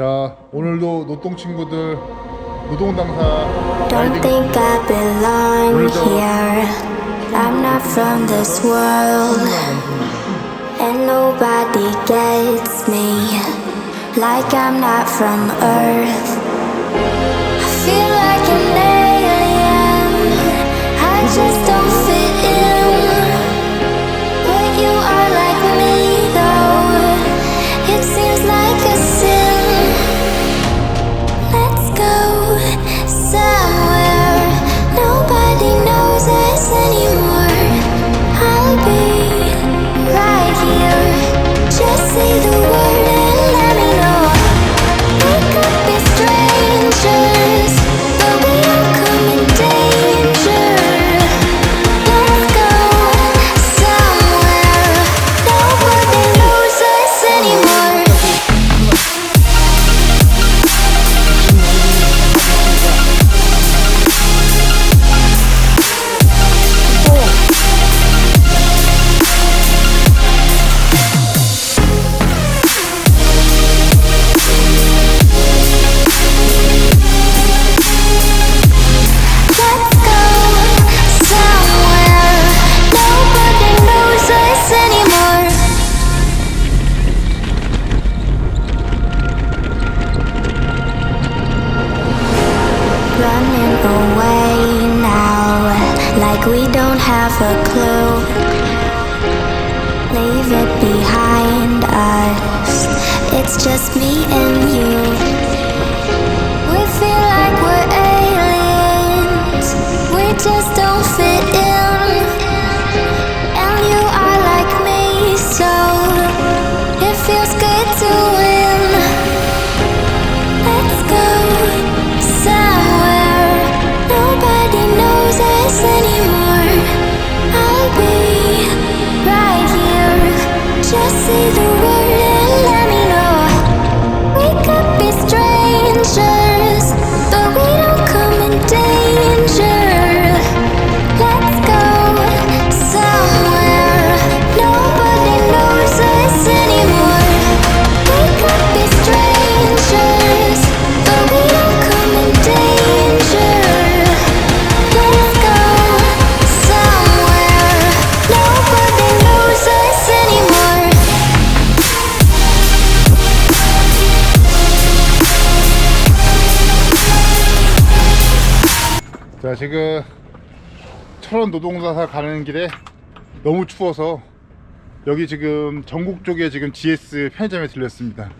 자 오늘도 노동 친구들 노동 당사 Don't think I belong here. I'm not from this world. And nobody gets me like I'm not from Earth. I feel like an alien. I just Running away now, like we don't have a clue. Leave it behind us. It's just me and you. We feel like we're aliens. We just 자 지금 철원 노동자사 가는 길에 너무 추워서 여기 지금 전국 쪽에 지금 GS 편의점에 들렸습니다.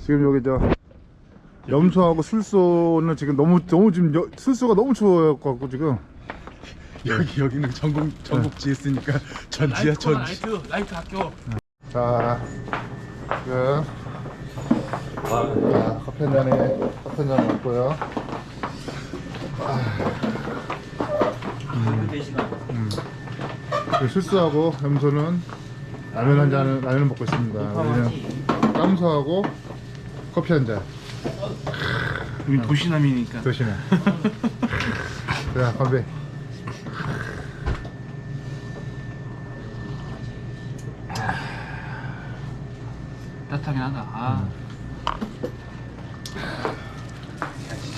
지금 여기 저 염소하고 술소는 지금 너무 너무 지금 여- 술소가 너무 추워갖고 지금 여기 여기는 전국 전국 GS니까 전지야 전지. 라이트. 라이트 학교 자 지금 자, 커피 한 잔에 커피 한 잔 먹고요 그 술수하고 염소는 라면 한 잔을 라면을 먹고 있습니다. 우리는 깜소하고 커피 한 잔. 우리 도시남이니까 드시네. 자 건배. 따뜻하긴 하다 아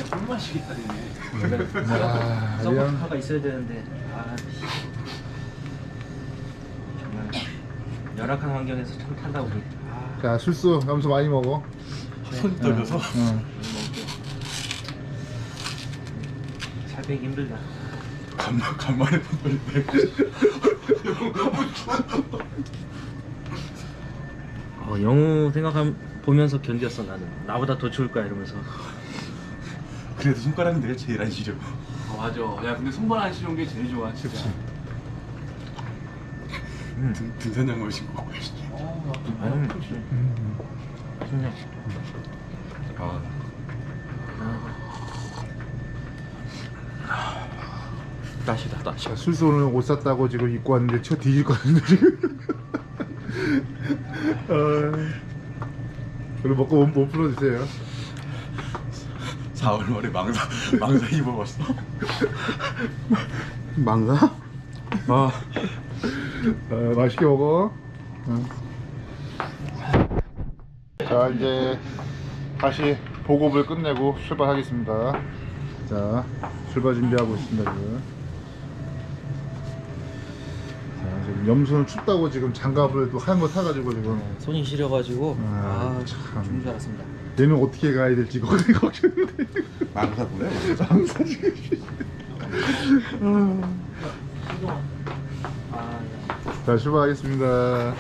진짜 꿀맛이겠다 되네. 아, 이런 서브가 있어야 되는데 아 씨. 정말 열악한 환경에서 참 탄다 우리. 아, 자 술수 염소 많이 먹어. 손 떨려서. 응. 살 빼기 힘들다. 간만 간만에. 어, 영우 생각함 보면서 견뎠어 나는. 나보다 더 추울 거야 이러면서. 그래도 손가락이 내가 제일 안 시려. 어, 맞아 야 근데 손발 안 시려운 게 제일 좋아 진짜 등, 등산 양말 신고. 아유, 좋네. 아 따시다 따시. 자, 술수 오늘 옷 샀다고 지금 입고 왔는데 쳐 뒤질 것 같은데 지금. 어. 그리고 먹고 몸, 몸 풀어주세요. 4월 말에 망사 망사 입어봤어. 망사? 아, 어, 맛있게 먹어. 응. 자 이제 다시 보급을 끝내고 출발하겠습니다. 자, 출발 준비하고 있습니다 지금. 염소는 춥다고 지금 장갑을 또 하얀 거 타가지고 지금 손이 시려가지고 아, 아, 참. 죽는 줄 알았습니다. 얘는 어떻게 가야 될지 걱정이 걱정인데. 망사 보네. 항상 지금. 아, 자, 출발하겠습니다.